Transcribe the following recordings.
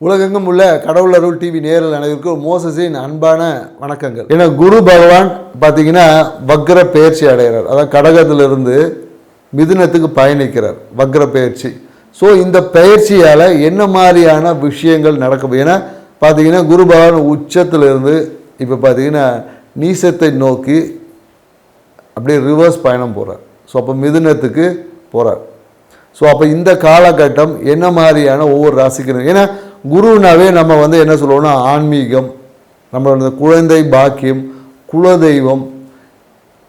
உலகெங்கும் உள்ள கடவுள் அருள் டிவி நேரில் அனைவருக்கும் மோசஸின் அன்பான வணக்கங்கள். ஏன்னா குரு பகவான் பார்த்தீங்கன்னா வக்ர பயிற்சி அடைகிறார். அதாவது கடகத்திலிருந்து மிதுனத்துக்கு பயணிக்கிறார். வக்ர பயிற்சி. ஸோ இந்த பயிற்சியால் என்ன மாதிரியான விஷயங்கள் நடக்கும்? ஏன்னா பார்த்தீங்கன்னா குரு பகவான் உச்சத்திலிருந்து இப்போ பார்த்தீங்கன்னா நீசத்தை நோக்கி அப்படியே ரிவர்ஸ் பயணம் போகிறார் ஸோ அப்போ மிதுனத்துக்கு போகிறார் ஸோ அப்போ இந்த காலகட்டம் என்ன மாதிரியான ஒவ்வொரு ராசிக்கு ஏன்னா குருனாவே நம்ம வந்து என்ன சொல்லுவோம்னா ஆன்மீகம் நம்மளோட குழந்தை பாக்கியம் குலதெய்வம்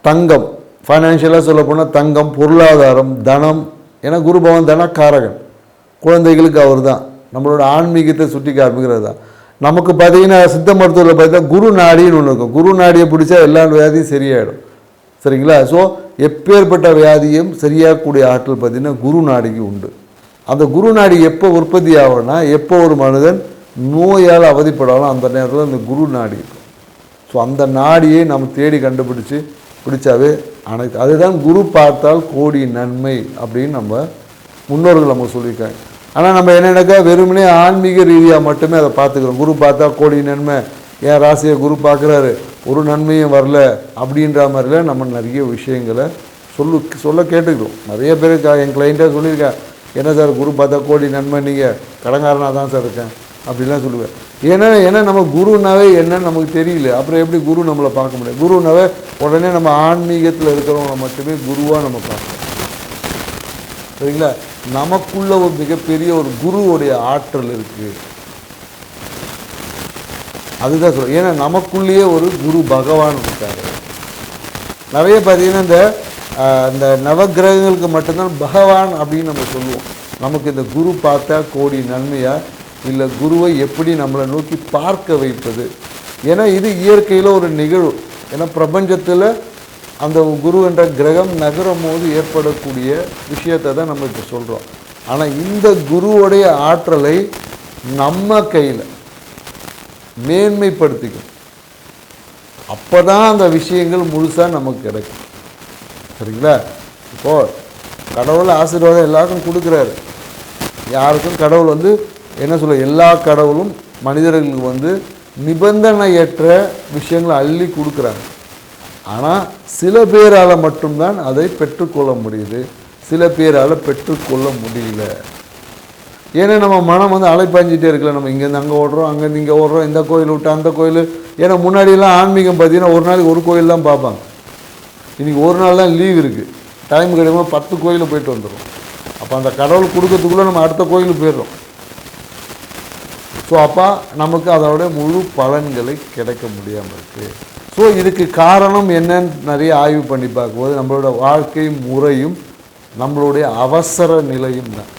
தங்கம் ஃபைனான்ஷியலாக சொல்லப்போனால் தங்கம் பொருளாதாரம் தனம். ஏன்னா குரு பவன் தனக்காரகன். குழந்தைகளுக்கு அவர் தான் நம்மளோட ஆன்மீகத்தை சுட்டி காமிக்கிறது தான். நமக்கு பார்த்தீங்கன்னா சித்த மருத்துவத்தில் பார்த்தா குரு நாடின்னு ஒன்று இருக்கும். குரு நாடியை பிடிச்சா எல்லா வியாதியும் சரியாயிடும். சரிங்களா? ஸோ எப்பேற்பட்ட வியாதியும் சரியாகக்கூடிய ஆற்றல் பார்த்தீங்கன்னா குரு நாடிக்கு உண்டு. அந்த குரு நாடி எப்போ உற்பத்தி ஆகும்னா எப்போ ஒரு மனிதன் நோயால் அவதிப்படாலும் அந்த நேரத்தில் அந்த குரு நாடி இருக்கும் ஸோ அந்த நாடியை நம்ம தேடி கண்டுபிடிச்சு பிடிச்சாவே அனைத்து அதுதான் குரு பார்த்தால் கோடி நன்மை அப்படின்னு நம்ம முன்னோர்கள் நம்ம சொல்லியிருக்காங்க. ஆனால் நம்ம என்னென்னாக்கா வெறுமனே ஆன்மீக ரீதியாக மட்டுமே அதை பார்த்துக்கிறோம். குரு பார்த்தா கோடி நன்மை. என் ராசியை குரு பார்க்குறாரு? ஒரு நன்மையும் வரல அப்படின்ற மாதிரிலாம் நம்ம நிறைய விஷயங்களை சொல்லு சொல்ல கேட்டுக்கிறோம். நிறைய பேர் என் கிளைண்ட்டாக சொல்லியிருக்கேன் என்ன சார் குரு பார்த்தா கோடி நன்மை நீங்கள் கடங்காரனாக தான் சார் இருக்கேன். அப்படிலாம் சொல்லுவேன். ஏன்னா ஏன்னா நம்ம குருனாவே என்னன்னு நமக்கு தெரியல. அப்புறம் எப்படி குரு நம்மளை பார்க்க முடியும்? குருனாவே உடனே நம்ம ஆன்மீகத்தில் இருக்கிறவங்க மட்டுமே குருவாக நம்ம பார்க்கணும் சரிங்களா? நமக்குள்ள ஒரு மிகப்பெரிய ஒரு குருவுடைய ஆற்றல் இருக்குது அதுதான் சொல்லுவோம் ஏன்னா நமக்குள்ளேயே ஒரு குரு பகவான் இருக்காரு. நிறைய பார்த்தீங்கன்னா இந்த இந்த நவக்கிரகங்களுக்கு மட்டும்தான் பகவான் அப்படின்னு நம்ம சொல்லுவோம். நமக்கு இந்த குரு பார்த்தா கோடி நன்மையா? இல்லை குருவை எப்படி நம்மளை நோக்கி பார்க்க வைப்பது? ஏன்னா இது இயற்கையில் ஒரு நிகழ்வு. ஏன்னா பிரபஞ்சத்தில் அந்த குரு என்ற கிரகம் நகரும் போது ஏற்படக்கூடிய விஷயத்தை தான் நம்ம இப்போ சொல்கிறோம் ஆனால் இந்த குருவுடைய ஆற்றலை நம்ம கையில் மேன்மைப்படுத்திக்கும் அப்போ தான் அந்த விஷயங்கள் முழுசாக நமக்கு கிடைக்கும். சரிங்களா? இப்போ கடவுள் ஆசீர்வாதம் எல்லாருக்கும் கொடுக்குறாரு. யாருக்கும் கடவுள் வந்து என்ன சொல்ல எல்லா கடவுளும் மனிதர்களுக்கு வந்து நிபந்தனையற்ற விஷயங்களை அள்ளி கொடுக்குறாங்க. ஆனால் சில பேரால் மட்டும்தான் அதை பெற்றுக்கொள்ள முடியுது. சில பேரால் பெற்றுக்கொள்ள முடியல. ஏன்னா நம்ம மனம் வந்து அலைப்பாஞ்சிட்டே இருக்கல நம்ம இங்கேருந்து அங்கே ஓடுறோம் அங்கேருந்து இங்கே ஓடுறோம் இந்த கோயில் விட்டு அந்த கோயில். ஏன்னா முன்னாடியெல்லாம் ஆன்மீகம் பார்த்தீங்கன்னா ஒரு நாளைக்கு ஒரு கோயில் தான் பார்ப்பாங்க. இன்றைக்கி ஒரு நாள் தான் லீவ் இருக்குது டைம் கிடைக்கும்போது பத்து கோயிலில் போயிட்டு வந்துடும் அப்போ அந்த கடவுள் கொடுக்கறதுக்குள்ளே நம்ம அடுத்த கோயிலுக்கு போயிடுறோம். ஸோ அப்போ நமக்கு அதோட முழு பலன்களை கிடைக்க முடியாமல் இருக்குது ஸோ இதுக்கு காரணம் என்னன்னு நிறைய ஆய்வு பண்ணி பார்க்கும்போது நம்மளோட வாழ்க்கை முறையும் நம்மளுடைய அவசர நிலையும் தான்.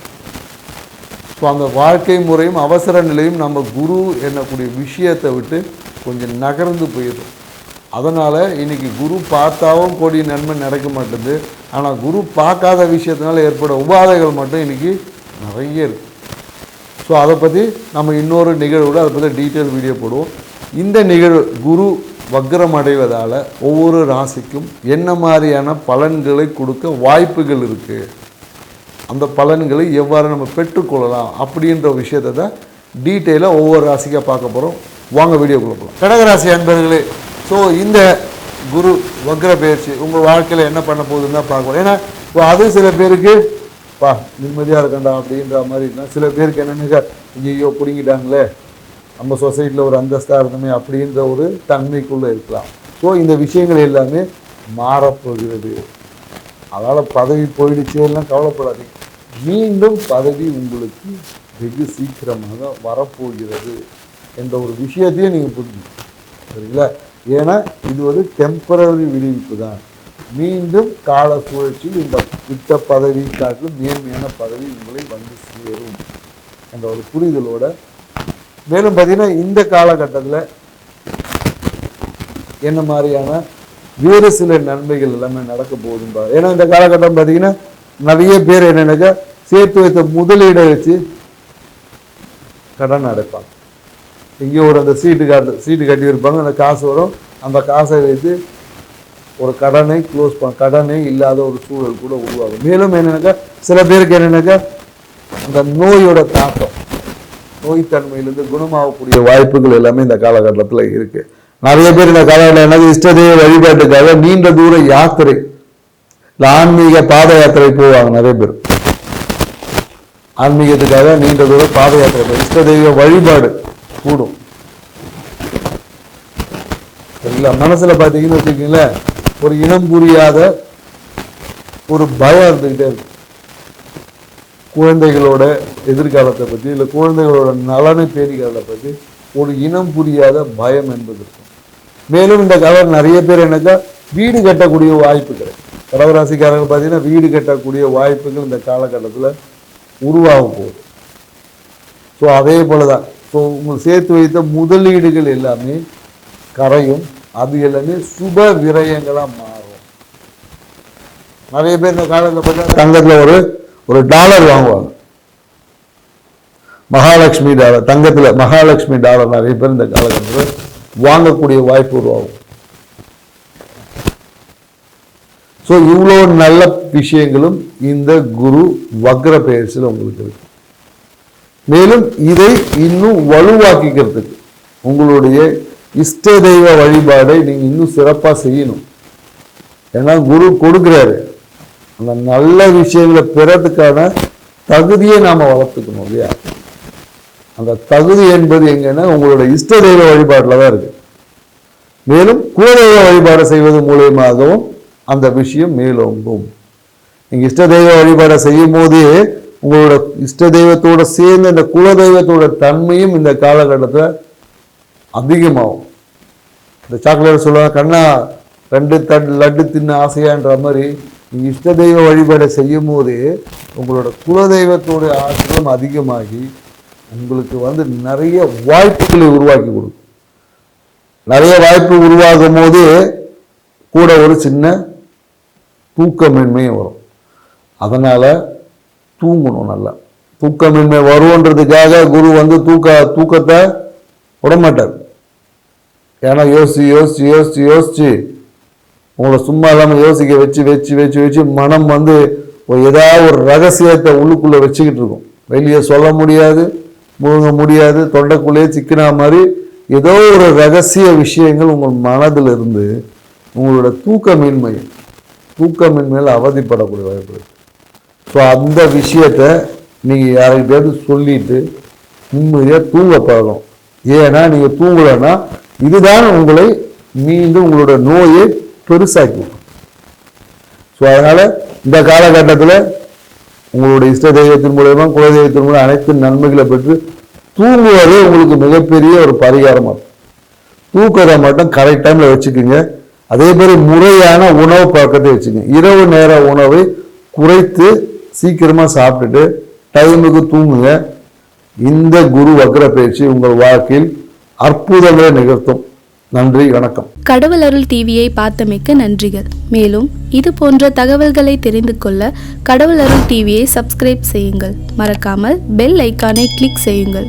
ஸோ அந்த வாழ்க்கை முறையும் அவசர நிலையும் நம்ம குரு என்னக்கூடிய விஷயத்தை விட்டு கொஞ்சம் நகர்ந்து போயிடும் அதனால் இன்றைக்கி குரு பார்த்தாவும் கோடி நன்மை நடக்க மாட்டேது. ஆனால் குரு பார்க்காத விஷயத்தினால ஏற்பட உபாதைகள் மட்டும் இன்றைக்கி நிறைய இருக்குது ஸோ அதை பற்றி நம்ம இன்னொரு நிகழ்வோட அதை பற்றி டீட்டெயில் வீடியோ போடுவோம். இந்த நிகழ்வு குரு வக்ரம் அடைவதால் ஒவ்வொரு ராசிக்கும் என்ன மாதிரியான பலன்களை கொடுக்க வாய்ப்புகள் இருக்குது அந்த பலன்களை எவ்வாறு நம்ம பெற்றுக்கொள்ளலாம் அப்படின்ற விஷயத்தை தான் டீட்டெயிலாக ஒவ்வொரு ராசிக்காக பார்க்க போகிறோம் வாங்க வீடியோக்குள்ள போகலாம் கடகராசி அன்பர்களே ஸோ இந்த குரு வக்ர பயிற்சி உங்கள் வாழ்க்கையில் என்ன பண்ண போகுதுன்னு தான் பார்க்கணும். ஏன்னா இப்போ அது சில பேருக்கு பா நிம்மதியாக இருக்கண்டா அப்படின்ற மாதிரி இருந்தால் சில பேருக்கு என்னென்னு ஐயோ பிடிங்கிட்டாங்களே. நம்ம சொசைட்டியில் ஒரு அந்தஸ்தாக இருந்தோமே அப்படின்ற ஒரு தன்மைக்குள்ளே இருக்கலாம். ஸோ இந்த விஷயங்கள் எல்லாமே மாறப்போகிறது. அதனால் பதவி போயிடுச்சு எல்லாம் கவலைப்படாதீங்க. மீண்டும் பதவி உங்களுக்கு வெகு சீக்கிரமாக வரப்போகிறது என்ற ஒரு விஷயத்தையும் நீங்கள் புரிஞ்சுக்கணும். சரிங்களா? ஏன்னா இது ஒரு டெம்பரரி விடுவிப்பு தான். மீண்டும் கால சுழற்சியில் இந்த விட்ட பதவி காட்டிலும் மேன்மையான பதவி உங்களை வந்து சேரும் என்ற ஒரு புரிதலோட. மேலும் பார்த்தீங்கன்னா இந்த காலகட்டத்தில் என்ன மாதிரியான வேறு சில நன்மைகள் எல்லாமே நடக்க போகுதும்பா ஏன்னா இந்த காலகட்டம் பார்த்தீங்கன்னா நிறைய பேர் என்னன்னாக்கா சேர்த்து வைத்த முதலீடை வச்சு கடன் அடைப்பாங்க. எங்கேயோ ஒரு அந்த சீட்டு காட்டு சீட்டு கட்டி இருப்பாங்க அந்த காசு வரும். அந்த காசை வைத்து ஒரு கடனை க்ளோஸ் பண்ண கடனே இல்லாத ஒரு சூழல் கூட உருவாகும். மேலும் என்னன்னாக்கா சில பேருக்கு என்னென்னாக்கா அந்த நோயோட தாக்கம் நோய்த்தன்மையிலிருந்து குணமாகக்கூடிய வாய்ப்புகள் எல்லாமே இந்த காலகட்டத்தில் இருக்குது நிறைய பேர் இந்த காலகட்டம் என்னது இஷ்டதெய்வ வழிபாட்டுக்காக நீண்ட தூர யாத்திரை இல்லை ஆன்மீக பாத யாத்திரை போவாங்க நிறைய பேர். ஆன்மீகத்துக்காக நீண்ட தூர பாத யாத்திரை இஷ்டதெய்வ இஷ்ட தெய்வ வழிபாடு. கூடும். இல்ல மனசுல பாத்தீங்கன்னு வச்சுக்கீங்களேன் ஒரு இனம் புரியாத ஒரு பயம் இருந்துகிட்டே இருக்கு. குழந்தைகளோட எதிர்காலத்தை பத்தி இல்ல குழந்தைகளோட நலனை பேணிக்கிறத பத்தி ஒரு இனம் புரியாத பயம் என்பது இருக்கும். மேலும் இந்த காலம் நிறைய பேர் என்னக்கா வீடு கட்டக்கூடிய வாய்ப்பு கிடைக்கும் கடகராசிக்காரங்க பார்த்தீங்கன்னா வீடு கட்டக்கூடிய வாய்ப்புகள் இந்த காலகட்டத்தில் உருவாக போகுது. ஸோ அதே போல தான் ஸோ உங்களுக்கு சேர்த்து வைத்த முதலீடுகள் எல்லாமே கரையும். அது எல்லாமே சுப விரயங்களாக மாறும். நிறைய பேர் இந்த காலத்தில் பார்த்தா தங்கத்தில் ஒரு ஒரு டாலர் வாங்குவாங்க. மகாலட்சுமி டாலர் தங்கத்தில் மகாலட்சுமி டாலர் நிறைய பேர் இந்த காலகட்டத்தில் வாங்கக்கூடிய வாய்ப்பு உருவாகும். ஸோ இவ்வளோ நல்ல விஷயங்களும் இந்த குரு வக்ர பெயர்ச்சியில் உங்களுக்கு இருக்கு. மேலும் இதை இன்னும் வலுவாக்கிக்கிறதுக்கு உங்களுடைய இஷ்ட தெய்வ வழிபாடை நீங்கள் இன்னும் சிறப்பாக செய்யணும். ஏன்னா குரு கொடுக்குறாரு. அந்த நல்ல விஷயங்களை பெறதுக்கான தகுதியை நாம் வளர்த்துக்கணும் இல்லையா? அந்த தகுதி என்பது எங்கன்னா உங்களோட இஷ்ட தெய்வ வழிபாட்டில் தான் இருக்கு. மேலும் குலதெய்வ வழிபாடு செய்வது மூலியமாகவும் அந்த விஷயம் மேலோங்கும். நீங்கள் இஷ்ட தெய்வ வழிபாடை செய்யும் போதே உங்களோட இஷ்ட தெய்வத்தோட சேர்ந்து இந்த குலதெய்வத்தோட தன்மையும் இந்த காலகட்டத்தில் அதிகமாகும். இந்த சாக்லேட் சொல்லுவாங்க கண்ணா ரெண்டு தட் லட்டு தின்ன ஆசையான்ற மாதிரி நீங்க இஷ்ட தெய்வ வழிபாடை செய்யும் போது உங்களோட குலதெய்வத்தோட ஆற்றலும் அதிகமாகி உங்களுக்கு வந்து நிறைய வாய்ப்புகளை உருவாக்கி கொடுக்கும். நிறைய வாய்ப்பு உருவாகும் போது கூட ஒரு சின்ன தூக்கமின்மையும் வரும். அதனால் தூங்கணும் நல்லா. தூக்கமின்மை வரும்ன்றதுக்காக குரு வந்து தூக்க தூக்கத்தை விடமாட்டார். ஏன்னா யோசிச்சு யோசிச்சு யோசிச்சு யோசிச்சு உங்களை சும்மா இல்லாமல் யோசிக்க வச்சு வச்சு வச்சு வச்சு மனம் வந்து ஏதாவது ஒரு ரகசியத்தை உள்ளுக்குள்ளே வச்சுக்கிட்டு இருக்கும். வெளியே சொல்ல முடியாது முழுங்க முடியாது தொண்டைக்குள்ளேயே சிக்கினா மாதிரி ஏதோ ஒரு ரகசிய விஷயங்கள் உங்கள் மனதில் இருந்து உங்களோட தூக்கமின்மை தூக்கமின்மையில் அவதிப்படக்கூடிய வாய்ப்பு இருக்கு ஸோ அந்த விஷயத்த நீங்கள் யார்கிட்டயாவது சொல்லிட்டு நிம்மதியாக தூங்க பழகணும். ஏன்னா நீங்கள் தூங்கலைன்னா இதுதான் உங்களை மீண்டும் உங்களோட நோயை பெருசாக்கி ஸோ அதனால் இந்த காலகட்டத்தில் உங்களுடைய இஷ்ட தெய்வத்தின் மூலயமா குலதெய்வத்தின் மூலம் அனைத்து நன்மைகளை பெற்று தூங்குவதே உங்களுக்கு மிகப்பெரிய ஒரு பரிகாரமாக இருக்கும் தூக்கத்தை மட்டும் கரெக்ட் டைமில் வச்சுக்கோங்க. அதே மாதிரி முறையான உணவு பழக்கத்தை வச்சுக்கோங்க இரவு நேர உணவை குறைத்து சீக்கிரமாக சாப்பிட்டுட்டு டைமுக்கு தூங்குங்க. இந்த குரு வக்ர பயிற்சி உங்கள் வாழ்க்கையில் அற்புதங்களை நிகழ்த்தும். நன்றி வணக்கம். கடவுள் அருள் டிவியை பார்த்தமைக்க நன்றிகள். மேலும் இது போன்ற தகவல்களை தெரிந்து கொள்ள கடவுள் அருள் டிவியை சப்ஸ்கிரைப் செய்யுங்கள். மறக்காமல் பெல் ஐக்கானை கிளிக் செய்யுங்கள்.